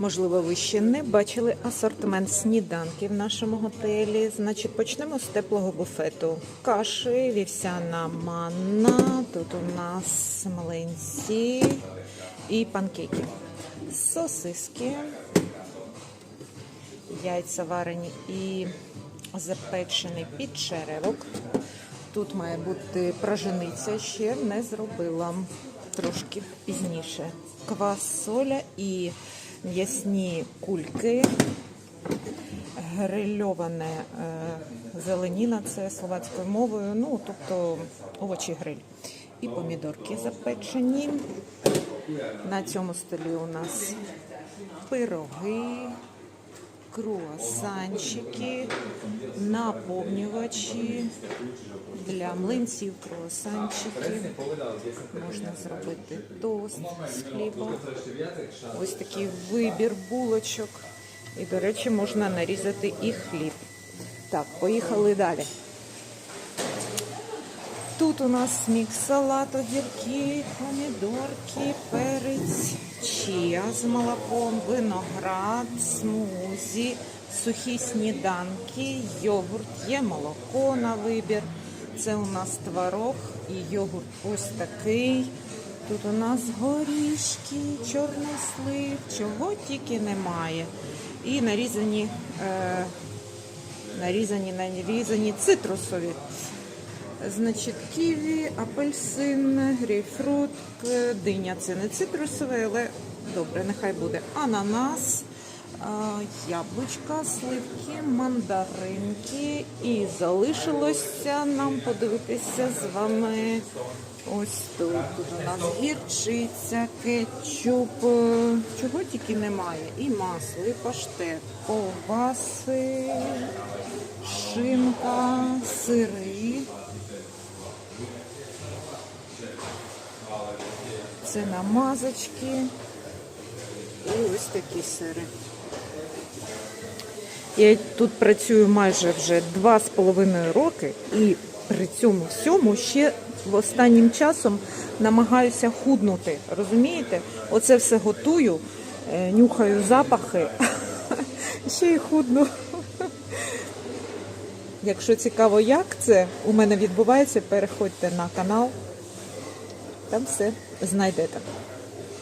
Можливо, ви ще не бачили асортимент сніданків в нашому готелі. Значить, почнемо з теплого буфету. Каші, вівсяна манна. Тут у нас млинці і панкейки. Сосиски, яйця варені і запечений підчеревок. Тут має бути пражениця, ще не зробила трошки пізніше. Квасоля і м'ясні кульки, грильоване е, зеленіна, це словацькою мовою, ну тобто овочі гриль. І помідорки запечені. На цьому столі у нас пироги, круасанчики, наповнювачі для млинців, круасанчики. Можна зробити тост з хлібом. Ось такий вибір булочок. І, до речі, можна нарізати і хліб. Так, поїхали далі. Тут у нас мікс салат, огірки, помідорки, перець, чия з молоком, виноград, смузі, сухі сніданки, йогурт, є молоко на вибір. Це у нас творог і йогурт ось такий. Тут у нас горішки, чорнослив, чого тільки немає. І нарізані, е, нарізані, нарізані цитрусові. Значить, ківі, апельсин, грейпфрут, е, диня. Це не цитрусове, але добре, нехай буде. Ананас, е, яблучка, сливки, мандаринки. І залишилося нам подивитися з вами ось тут. Тут у нас гірчиця, кетчуп, чого тільки немає. І масло, і паштет, ковбаси, шинка, сири. Це намазочки. І ось такі сири. Я тут працюю майже вже два з половиною роки, і при цьому всьому ще в останнім часом намагаюся худнути. Розумієте? Оце все готую, е, нюхаю запахи, ще й худну. Якщо цікаво, як це у мене відбувається, переходьте на канал. Там все знайдете.